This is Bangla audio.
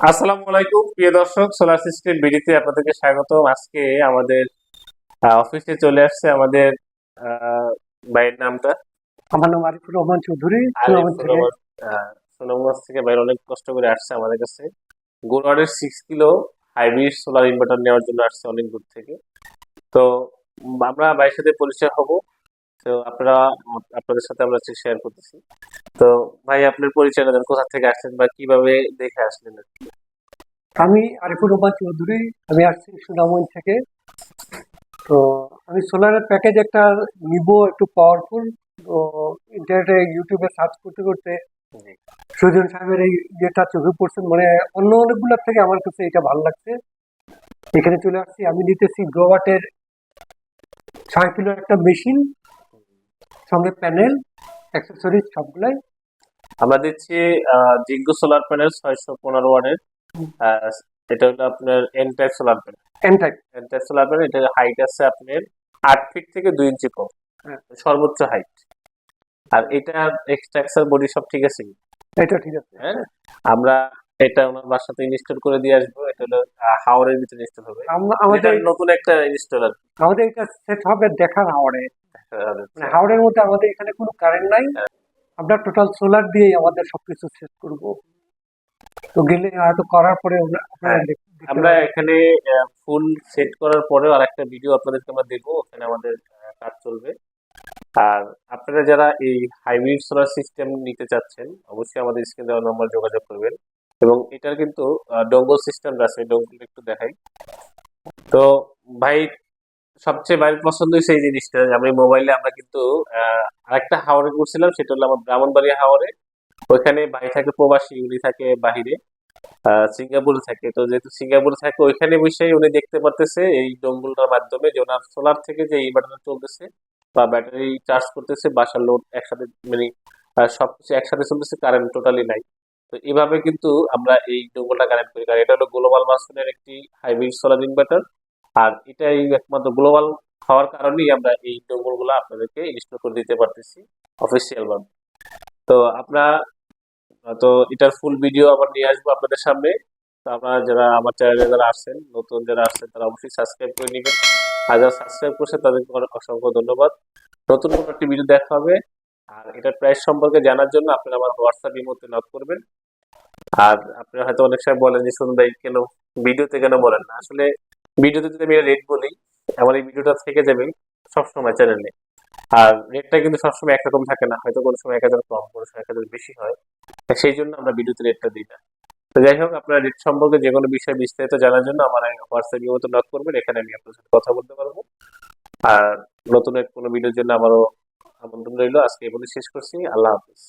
আসসালামু আলাইকুম প্রিয় দর্শক সোলার সিস্টেম বিডিতে আপনাদেরকে স্বাগত আজকে আমাদের অফিসে চলে আসছে আমাদের ভাইয়ের নামটা। আমার নাম আরিফুর রহমান চৌধুরী সুনামগঞ্জ থেকে। রহমান, আহ, সুনামগঞ্জ থেকে ভাই অনেক কষ্ট করে আসছে আমাদের কাছে। গোরওয়ার্ডের six kilo hybrid solar inverter নেওয়ার জন্য আসছে অনেক দূর থেকে। তো আমরা ভাইয়ের সাথে পরিচয় হব। তো আপনারা আপনাদের সাথে আমরা শেয়ার করতেছি। তো ভাই আপনার পরিচয়টা দেন কোথা থেকে আসছেন বা কীভাবে দেখে আসলেন আমি আরিফুর রহমান চৌধুরী আমি আসছি সুনামগঞ্জ থেকে। তো আমি সোলারের প্যাকেজ একটা নিব একটু পাওয়ারফুল তো ইন্টারনেটে ইউটিউবে সার্চ করতে করতে সুজন সাহেবের এই যেটা চোখে পড়ছে মানে অন্য অনেকগুলোর থেকে আমার কাছে এটা ভালো লাগছে। এখানে চলে আসছি আমি নিতেছি গ্রোয়াটের ছয় কিলোর একটা মেশিন সঙ্গে প্যানেল অ্যাক্সেসরিজ সবগুলাই। আমরা দিচ্ছি জিঙ্কো সোলার প্যানেল ছয়শো পনেরো ওয়াটের। এটা হলো আপনার N type solar panel N type N type solar panel এটার হাইট আছে আপনার আট ফিট থেকে দুই ইঞ্চি কম। হ্যাঁ। সর্বোচ্চ হাইট আর এটা এক্সট্রাকচার বডি সব ঠিক আছে? এটা ঠিক আছে। হ্যাঁ? আমরা এটা ওনার বাসাতে ইনস্টল করে দিয়ে আসব। এটা হলো হাওড়ের ভিতরে ইনস্টল হবে। আম- আমাদের নতুন একটা ইনস্টলার আমাদের এটা সেট হবে দেখার হাওড়ে মানে হাওড়ের মধ্যে আমাদের এখানে কোনো কারেন্ট নাই। হ্যাঁ। আমরা টোটাল সোলার দিয়েই আমাদের সবকিছু সেট করব। তো গেলে হয়তো করার পরে হ্যাঁ, আমরা পাবেন। এখানে ফুল সেট করার পরেও আর একটা ভিডিও আপনাদেরকে আমরা দেবো। ওখানে আমাদের কাজ চলবে। আর আপনারা যারা এই হাইব্রিড সোলার সিস্টেম নিতে চাচ্ছেন অবশ্যই আমাদের স্ক্রিন দেওয়া নম্বর যোগাযোগ করবেন। এবং এটার কিন্তু ডঙ্গল সিস্টেম আছে ডঙ্গল একটু দেখাই। তো ভাই সবচেয়ে ভাই পছন্দ হয়েছে এই জিনিসটা আমি মোবাইলে আমরা কিন্তু আরেকটা হাওড়ে করছিলাম সেটা হলো আমার ব্রাহ্মণবাড়িয়া হাওড়ে ওইখানে বাড়ি থাকে প্রবাসী, উনি থাকে বাহিরে সিঙ্গাপুরে থাকে। তো যেহেতু সিঙ্গাপুরে থাকে, ওইখানে বসে উনি দেখতে পারতেছে এই ডঙ্গুলটার মাধ্যমে যে ওনার সোলার থেকে যে ইনভার্টার চলতেছে, বা ব্যাটারি চার্জ করতেছে, বাসার লোড একসাথে মানে সবকিছু একসাথে চলতেছে কারেন্ট টোটালি নাই। তো এইভাবে কিন্তু আমরা এই ডঙ্গুলটা কানেক্ট করি। কারণ এটা হলো গ্লোবাল মাসুনের একটি হাইব্রিড সোলার ইনভার্টার আর এটাই একমাত্র গ্লোবাল হওয়ার কারণেই আমরা এই ডঙ্গুলগুলো আপনাদেরকে ইনস্টল করে দিতে পারতেছি অফিসিয়াল ভাবে। তো আপনারা তো এটার ফুল ভিডিও আবার নিয়ে আসব আপনাদের সামনে। তো আপনারা যারা আমার চ্যানেলে যারা আসছেন, নতুন যারা আসছেন, তারা অবশ্যই সাবস্ক্রাইব করে নেবেন। আর যারা সাবস্ক্রাইব করছে, তাদেরকে অসংখ্য ধন্যবাদ। নতুন কোনো একটি ভিডিও দেখা হবে। আর এটার প্রাইস সম্পর্কে জানার জন্য আপনারা আমার হোয়াটসঅ্যাপ ইমোতে নক করবেন। আর আপনারা হয়তো অনেক সময় বলেন যে শুনুন ভাই কেন ভিডিওতে কেন বলেন না? আসলে ভিডিওতে যদি আমি রেট বলি আমার এই ভিডিওটা থেকে যাবে সবসময় চ্যানেলে আর রেটটা কিন্তু সবসময় একরকম থাকে না, হয়তো কোনো সময় এক হাজার কম, কোনো সময় এক হাজার বেশি হয়। সেই জন্য আমরা ভিডিওতে রেটটা দিই না। তো যাই হোক, আপনার রেট সম্পর্কে যে কোনো বিষয়ে বিস্তারিত জানার জন্য আমার হোয়াটসঅ্যাপ নিয়মিত নক করবেন, এখানে আমি আপনার সাথে কথা বলতে পারব। আর নতুন কোনো ভিডিওর জন্য আমারও আমন্ত্রণ রইল। আজকে পর্যন্ত শেষ করছি। আল্লাহ হাফিজ।